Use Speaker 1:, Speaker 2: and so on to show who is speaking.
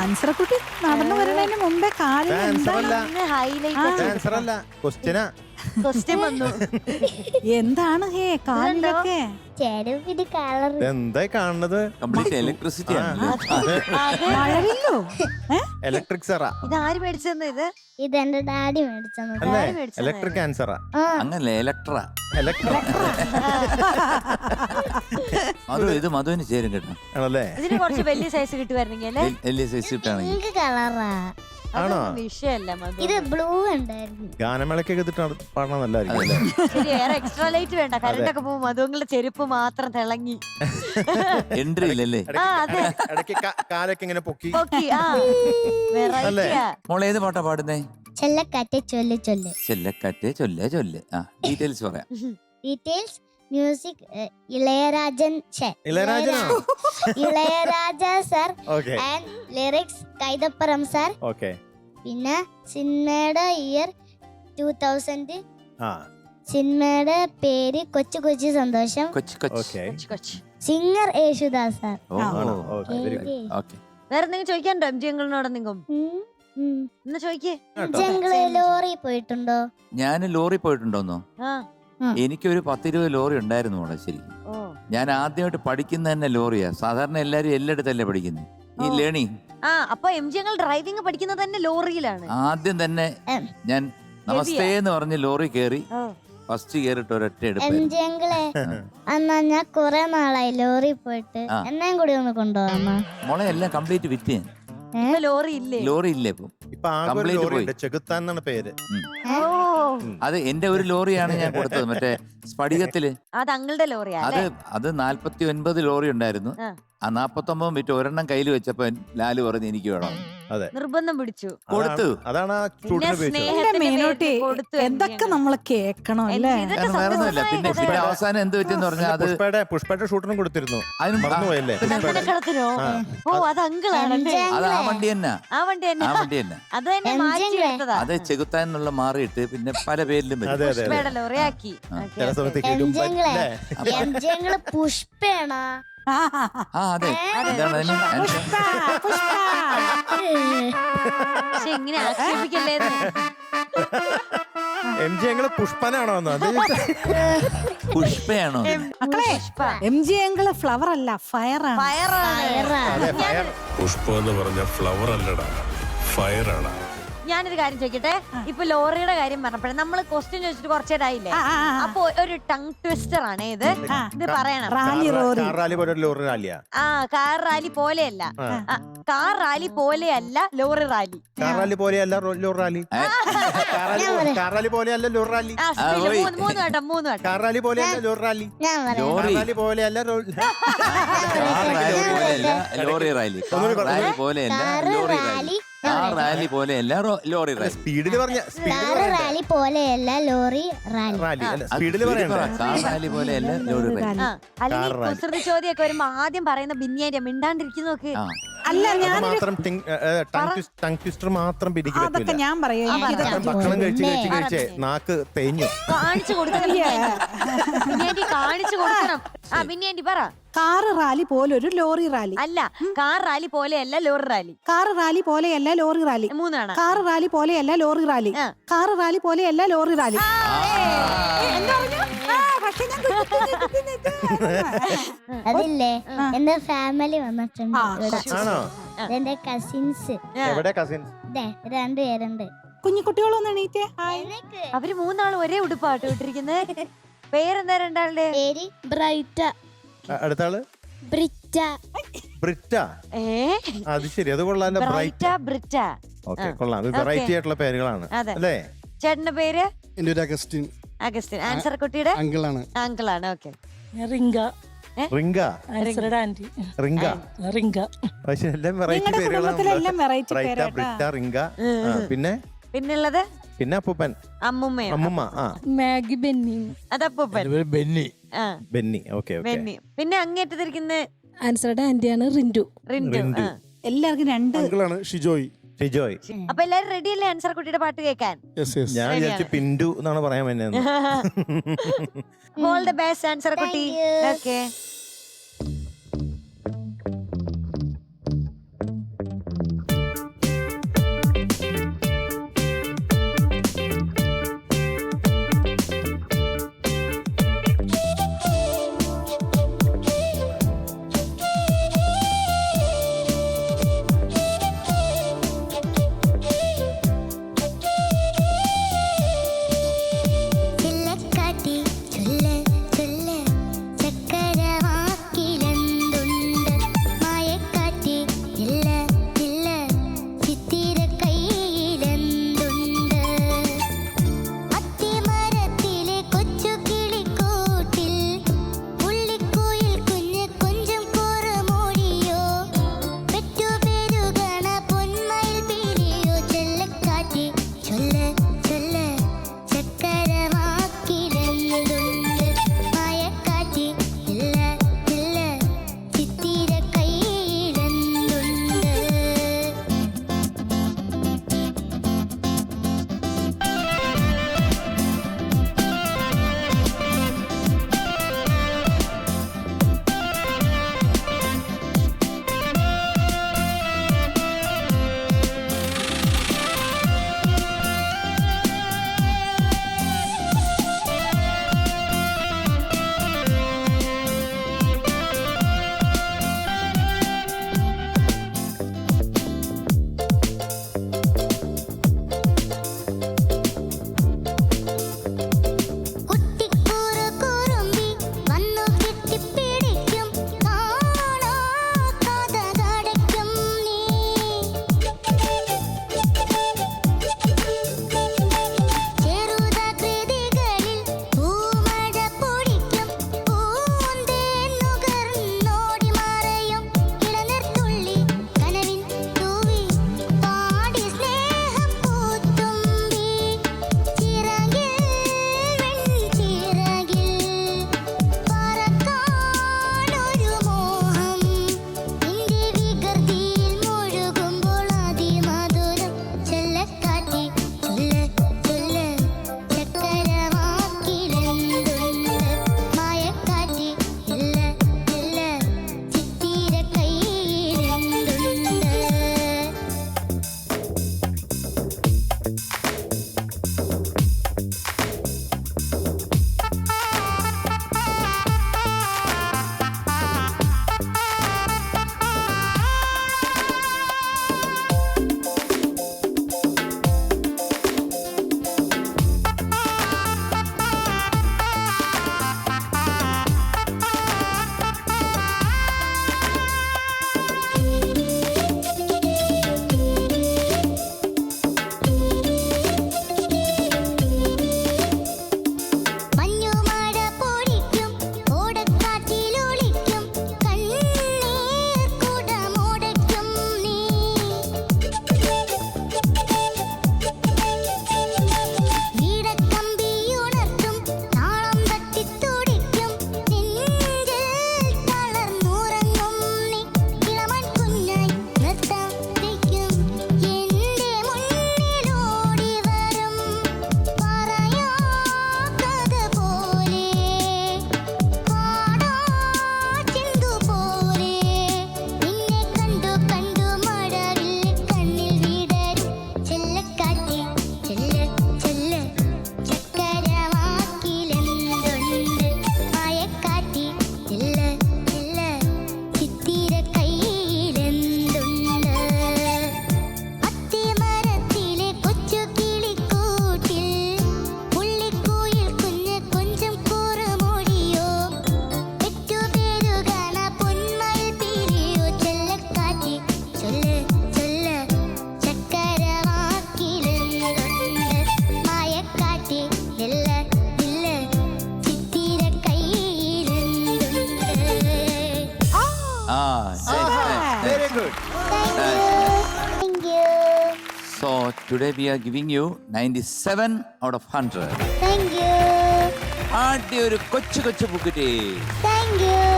Speaker 1: Answer കുട്ടി നടന്നു വരുന്നതിന് മുമ്പേ കാലിൽ
Speaker 2: ആൻസർ
Speaker 1: എന്താണ്
Speaker 3: ഹൈലൈറ്റ്
Speaker 2: ആൻസർ അല്ല. ക്വസ്റ്റ്യനാ
Speaker 3: ക്വസ്റ്റ്യൻ വന്നു.
Speaker 1: എന്താണ് ഹേ കാലിലൊക്കെ?
Speaker 4: ചെരുപ്പിന് കളർ.
Speaker 2: എന്തായി കാണുന്നത്?
Speaker 5: കംപ്ലീറ്റ് ഇലക്ട്രിസിറ്റി
Speaker 1: ഏ?
Speaker 2: ഇലക്ട്രിക് സെറ
Speaker 3: ഇത് ആര് മേടിച്ചെന്ന് ഇത്?
Speaker 4: ഇത് എന്റെ ഡാഡി
Speaker 3: മേടിച്ചെന്ന്?
Speaker 2: ഇലക്ട്രിക് ആൻസറാ
Speaker 5: അങ്ങനെ ഇലക്ട്ര
Speaker 2: ഇലക്ട്രിക്
Speaker 5: മധു ഇത് മധുവിന് ചേരും കേട്ടോ.
Speaker 2: ആണല്ലേ?
Speaker 3: ഇതിന് കുറച്ച് വലിയ സൈസ് കിട്ടുമായിരുന്നെങ്കിൽ
Speaker 5: വലിയ സൈസ് ഇട്ടാണെങ്കിൽ
Speaker 4: പിങ്ക് കളറാ
Speaker 2: ആണോ?
Speaker 3: വിഷയല്ല മധു.
Speaker 4: ഇത് ബ്ലൂ ഉണ്ടായിരുന്നു
Speaker 2: ഗാനമേളക്കൊക്കെ ഇതിട്ട് പാടണം നല്ലതായിരിക്കും അല്ലേ?
Speaker 3: ശരി വേറെ എക്സ്ട്രാ ലൈറ്റ് വേണ്ട. മധുങ്ങളുടെ ചെരുപ്പ് മാത്രം തിളങ്ങി.
Speaker 5: എൻട്രി ഇല്ലല്ലേ
Speaker 3: ആ അതെ.
Speaker 2: ഇടയ്ക്ക് കാ- കാലൊക്കെ ഇങ്ങനെ പൊക്കി.
Speaker 3: ഓക്കെ ആ. വെറൈറ്റിയാ
Speaker 5: മോളെ ഏത് പാട്ടാ പാടുന്നേ?
Speaker 4: ചെല്ലക്കാറ്റ് ചൊല്ല് ചൊല്ല്.
Speaker 5: ചെല്ലക്കാറ്റ് ചൊല്ല ചൊല്ല്. ആ ഡീറ്റെയിൽസ് പറയാം.
Speaker 4: ഡീറ്റെയിൽസ് മ്യൂസിക് ഇളയരാജൻ ഛെ,
Speaker 2: ഇളയരാജനാണോ
Speaker 4: Ilaiyaraaja sir
Speaker 2: okay
Speaker 4: and lyrics Kaithapram sir
Speaker 2: okay
Speaker 4: പിന്നെ സിനിമയുടെ ഇയർ ടൂ തൗസൻഡ്
Speaker 2: ആ.
Speaker 4: സിനിമയുടെ പേര് കൊച്ചു കൊച്ചു സന്തോഷം.
Speaker 5: കൊച്ചു കൊച്ചു.
Speaker 2: ഓക്കെ
Speaker 3: കൊച്ചു കൊച്ചു.
Speaker 4: സിംഗർ യേശുദാസ് സാർ
Speaker 5: ഓ
Speaker 2: ആണോ? ഓക്കെ വെരി ഗുഡ്
Speaker 5: ഓക്കെ
Speaker 3: വേറെ എന്തെങ്കിലും ചോദിക്കാനുണ്ടോ എം ജി അങ്കിളിനോട് എന്തെങ്കിലും? എന്നാ ചോദിക്കേ.
Speaker 4: ജംഗിൾ ലോറി പോയിട്ടുണ്ടോ?
Speaker 5: ഞാൻ ലോറി പോയിട്ടുണ്ടോന്നോ?
Speaker 3: ആ.
Speaker 5: എനിക്കൊരു പത്തിരുപത് ലോറി ഉണ്ടായിരുന്നു മോളെ ശരി
Speaker 3: ഓ.
Speaker 5: ഞാൻ ആദ്യമായിട്ട് പഠിക്കുന്ന തന്നെ ലോറിയാ. സാധാരണ എല്ലാരും എല്ലായിടത്തല്ലേ പഠിക്കുന്നത് ഈ
Speaker 3: ഓ.
Speaker 5: ലേണിംഗ്.
Speaker 3: ആ അപ്പൊ എം ജി അങ്കിൾ ഡ്രൈവിംഗ് പഠിക്കുന്നത് തന്നെ ലോറിയിലാണ്.
Speaker 5: ആദ്യം തന്നെ
Speaker 4: ഉം.
Speaker 5: ഞാൻ നമസ്തേ എന്ന് പറഞ്ഞ് ലോറി കയറി
Speaker 3: ഓ.
Speaker 5: ഫസ്റ്റ് കയറിട്ട് ഒരൊറ്റ
Speaker 4: എം
Speaker 5: എടുപ്പായിരുന്നു
Speaker 4: ജംഗിളെ അന്നാ ഞാൻ കുറെ നാളായി ലോറി പോയിട്ട്.
Speaker 5: ആ.
Speaker 4: എന്നെയും കൂടി ഒന്ന് കൊണ്ടുപോകാമോ?
Speaker 5: മോളെ എല്ലാം കംപ്ലീറ്റ് വിറ്റ് ഞാൻ.
Speaker 3: ഇപ്പൊ ലോറി ഇല്ലേ?
Speaker 5: ലോറി ഇല്ലേ ഇപ്പം?
Speaker 2: ഇപ്പൊ ആകെ ഒരു
Speaker 5: Complete
Speaker 2: ലോറി
Speaker 5: പോയി.
Speaker 2: ഉണ്ട് ചെകുത്താൻ എന്നാണ് പേര്.
Speaker 3: ഓ.
Speaker 5: അത് എന്റെ ഒരു ലോറിയാണ് ഞാൻ കൊടുത്തത്. മറ്റേ സ്ഫടികത്തിൽ.
Speaker 3: അത് അങ്ങളുടെ ലോറിയാ
Speaker 5: അത്
Speaker 3: അല്ലേ?
Speaker 5: അത് നാല്പത്തി ഒൻപത് ലോറി ഉണ്ടായിരുന്നു.
Speaker 3: ആ.
Speaker 5: നാപ്പത്തൊമ്പതും വിറ്റ് ഒരെണ്ണം കയ്യിൽ വെച്ചപ്പോ ലാൽ പറഞ്ഞു എനിക്ക് വേണം.
Speaker 2: അതെ.
Speaker 3: നിർബന്ധം പിടിച്ചു.
Speaker 5: കൊടുത്തു.
Speaker 2: അതാണ്- ആ
Speaker 3: പിന്നെ
Speaker 2: ഷൂട്ടിന് ഉപയോഗിച്ചത്.
Speaker 3: സ്നേഹ-
Speaker 1: എന്റെ
Speaker 3: സ്നേഹത്തിന്റെ കൊടുത്തു എം
Speaker 1: എന്തൊക്കെ. നമ്മൾ കേക്കണം അല്ലേ?
Speaker 3: ഇതൊക്കെ
Speaker 5: കാരണം വേറെ ഒന്നുമില്ല പിന്നെ
Speaker 3: സത്യസന്ധമായ
Speaker 5: പിന്നെ
Speaker 3: കഥയാ.
Speaker 5: അവസാനം എന്ത് പറ്റിയെന്ന് പറഞ്ഞാൽ അത്
Speaker 2: പുഷ്പയുടെ പുഷ്പയുടെ ഷൂട്ടിനും കൊടുത്തിരുന്നു.
Speaker 5: അതിനും
Speaker 2: മറന്നുപോയല്ലേ? പുഷ്പയുടെ.
Speaker 3: ചന്ദനക്കടത്തിനോ
Speaker 2: ആ.
Speaker 3: ഓ അത് അങ്കിളാണല്ലേ?
Speaker 5: അത് ആ വണ്ടി തന്നെ.
Speaker 3: ആ വണ്ടി തന്നെ.
Speaker 5: ആ വണ്ടി തന്നെ.
Speaker 3: അത് തന്നെ മാറ്റി
Speaker 4: അങ്കിളെ.
Speaker 3: എടുത്തതാ.
Speaker 5: അത് ചെകുത്താൻ എന്നുള്ള മാറിയിട്ട് പിന്നെ പല പേരിലും
Speaker 2: അതെ
Speaker 5: വരും.
Speaker 2: അതെ അതെ
Speaker 3: പുഷ്പയുടെ ലോറിയാക്കി
Speaker 2: ചില സമയത്ത് കിടുമ്പൻ
Speaker 4: ജംഗിളെ
Speaker 2: അല്ലേ?
Speaker 4: പുഷ്പേണോ
Speaker 5: ആ അതെ. എന്താണ് അതിന്
Speaker 1: പുഷ്പ പുഷ്പ.
Speaker 3: പക്ഷെ ഇങ്ങനെ ആക്ഷേപിക്കല്ലേ
Speaker 2: എം ജി ഞങ്ങൾ പുഷ്പനാണോ
Speaker 5: പുഷ്പയാണോ?
Speaker 1: മക്കളെ എം ജി അങ്കിൾ ഫ്ലവർ അല്ല ഫയർ ആണ്
Speaker 3: ഫയറാണ്.
Speaker 2: പുഷ്പ
Speaker 6: പുഷ്പം എന്ന് പറഞ്ഞ ഫ്ലവർ അല്ലടാ ഫയറാണ്.
Speaker 3: ഞാനൊരു കാര്യം ചോദിക്കട്ടെ? ഇപ്പൊ ലോറിയുടെ കാര്യം പറഞ്ഞപ്പോഴേ നമ്മൾ ക്വസ്റ്റ്യൻ ചോദിച്ചിട്ട്
Speaker 1: ആ.
Speaker 3: അപ്പൊ ഒരു ടങ് ട്വിസ്റ്റർ ആണ് ഇത് ഇത് പറയണം.
Speaker 2: കാർ റാലി പോലെ ഒരു ലോറി റാലിയാ.
Speaker 3: ആ കാർ റാലി പോലെയല്ല.
Speaker 2: ആ.
Speaker 3: കാർ റാലി പോലെയല്ല ലോറി റാലി.
Speaker 2: കാർ റാലി പോലെയല്ല raw- lorry rally. Car rally car rally പോലെയല്ല ലോറി റാലി.
Speaker 3: ആ സ്പീഡിൽ
Speaker 5: പോയി.
Speaker 3: മൂന്ന് മൂന്ന് വട്ടം മൂന്ന് വട്ടം.
Speaker 2: കാർ റാലി പോലെയല്ല ലോറി റാലി.
Speaker 4: ഞാൻ പറയാം.
Speaker 2: Car
Speaker 5: lorry.
Speaker 2: റാലി പോലെയല്ല റോ-
Speaker 5: കാർ റാലി പോലെയല്ല ലോറി റാലി. കാർ റാലി പോലെയല്ല
Speaker 4: car
Speaker 5: lorry
Speaker 4: rally.
Speaker 5: Rally rally പോലെയല്ല റോ- ലോറി റാലി.
Speaker 2: സ്പീഡിൽ പറഞ്ഞ
Speaker 4: കാറ് റാലി പോലെയല്ല ലോറി റാലി.
Speaker 2: റാലി അല്ല
Speaker 5: അത്
Speaker 2: സ്പീഡിൽ
Speaker 5: ശരി
Speaker 2: പറയണ്ടേ.
Speaker 5: പറ. കാർ റാലി പോലെയല്ല ലോറി റാലി.
Speaker 3: ആ അല്ലെങ്കിൽ
Speaker 2: കാർ റാലി.
Speaker 3: കുസൃതി ചോദ്യമൊക്കെ വരുമ്പോ ആദ്യം പറയുന്ന ബിന്നിയാന്റെ മിണ്ടാണ്ടിരിക്കുന്നോക്ക്
Speaker 5: ആ.
Speaker 1: അല്ല
Speaker 2: അത് മാത്രം ടങ് ട്വിസ്റ്റർ മാത്രം പിടിക്ക്
Speaker 1: അതൊക്കെ
Speaker 2: പറ്റില്ല
Speaker 1: ഞാൻ പറയാം.
Speaker 3: ആ.
Speaker 2: ഭക്ഷണം കഴിച്ച് കഴിച്ച്. കഴിച്ച് നാക്ക് തേഞ്ഞു.
Speaker 3: കാണിച്ചു ബിന്നിയാന്റി കാണിച്ചു കൊടുക്കണം. ആ ആന്റി പറ.
Speaker 1: കാർ റാലി പോലെ ഒരു ലോറി റാലി.
Speaker 3: അല്ല കാർ റാലി പോലെയല്ല ലോറി റാലി.
Speaker 1: കാർ റാലി പോലെയല്ല ലോറി റാലി.
Speaker 3: മൂന്നാണ്.
Speaker 1: കാർ റാലി പോലെയല്ല ലോറി റാലി. കാർ റാലി പോലെയല്ല ലോറി റാലി. എന്താ പറഞ്ഞു? ആ, പക്ഷേ ഞാൻ കുത്തി കുത്തി കുത്തി കുത്തി.
Speaker 4: അതില്ലേ എന്റെ ഫാമിലി വന്നിട്ടുണ്ട്.
Speaker 1: ആ,
Speaker 4: ഇവിടെ
Speaker 2: ആണോ?
Speaker 4: എന്റെ കസിൻസ്.
Speaker 2: എവിടെ കസിൻ
Speaker 4: ഇതേ രണ്ടുപേരുണ്ട്.
Speaker 1: കുഞ്ഞിക്കുട്ടികളൊന്ന് എണീറ്റേ. ഹായ്.
Speaker 3: അവർ മൂന്നാളും ഒരേ ഉടുപ്പാട്ടോ ഇട്ടിരിക്കുന്നത് പേരെന്താ രണ്ടാളുടെ?
Speaker 4: പേര് ബ്രൈറ്റ.
Speaker 2: അടുത്ത ആൾ
Speaker 4: ബ്രിറ്റ.
Speaker 2: ബ്രിറ്റ.
Speaker 3: ഏ?
Speaker 2: അത് ശരി അത് കൊള്ളാം
Speaker 3: ബ്രൈറ്റ. ബ്രിറ്റ
Speaker 2: ഓക്കെ കൊള്ളാം. വെറൈറ്റി ആയിട്ടുള്ള പേരുകളാണ്
Speaker 3: അതെ.
Speaker 2: അല്ലേ?
Speaker 3: ചേട്ടന്റെ പേര്?
Speaker 7: എന്റെ ഒരു അഗസ്റ്റിൻ.
Speaker 3: അഗസ്റ്റിൻ. ആൻസർ കുട്ടിയുടെ?
Speaker 7: അങ്കിളാണ്.
Speaker 3: അങ്കിളാണ് ഓക്കെ.
Speaker 8: റിങ്ക.
Speaker 2: റിങ്ക?
Speaker 8: ആൻസറുടെ ആന്റി
Speaker 2: റിങ്ക?
Speaker 8: റിങ്ക.
Speaker 2: പക്ഷെ എല്ലാം വെറൈറ്റി
Speaker 1: നിങ്ങളുടെ കുടുംബത്തിലെല്ലാം
Speaker 2: പേരുകളാണ്
Speaker 1: വെറൈറ്റി
Speaker 2: ബ്രൈറ്റ
Speaker 1: പേരാട്ടാ.
Speaker 2: ബ്രിറ്റ റിങ്ക. ആ, പിന്നെ?
Speaker 3: പിന്നുള്ളത്
Speaker 2: പിന്നെ അപ്പൂപ്പൻ.
Speaker 3: അമ്മുമ്മയോ
Speaker 2: അമ്മുമ്മ ആ.
Speaker 8: Maggie Benny.
Speaker 3: അത് അപ്പൂപ്പൻ.
Speaker 7: ബെന്നി.
Speaker 3: ആ.
Speaker 2: Benny okay okay.
Speaker 3: ബെന്നി. പിന്നെ അങ്ങേറ്റത്തിരിക്കുന്ന
Speaker 8: ആൻസറുടെ ആന്റിയാണ് റിന്റു
Speaker 3: റിന്റു
Speaker 2: റിന്റു.
Speaker 1: എല്ലാവർക്കും രണ്ട്
Speaker 7: അങ്കിളാണ് ഷിജോയ്.
Speaker 2: ഷിജോയ്.
Speaker 3: അപ്പൊ എല്ലാരും റെഡി അല്ലേ ആൻസർ കുട്ടിയുടെ പാട്ട് കേൾക്കാൻ?
Speaker 7: യെസ് യെസ്
Speaker 2: ഞാൻ വിചാരിച്ചു പിന്റു എന്നാണ് പറയാൻ വേണ്ടി
Speaker 3: ഓൾ ദ ബെസ്റ്റ് ആൻസർ കുട്ടി.
Speaker 4: ഓക്കെ ஆ சரி very good Thank you.
Speaker 5: So today we are giving you ninety seven out of hundred
Speaker 4: Thank you.
Speaker 5: ആദ്യ ഒരു കൊച്ചു കൊച്ചു ബുക്കിട്ടേ
Speaker 4: Thank you.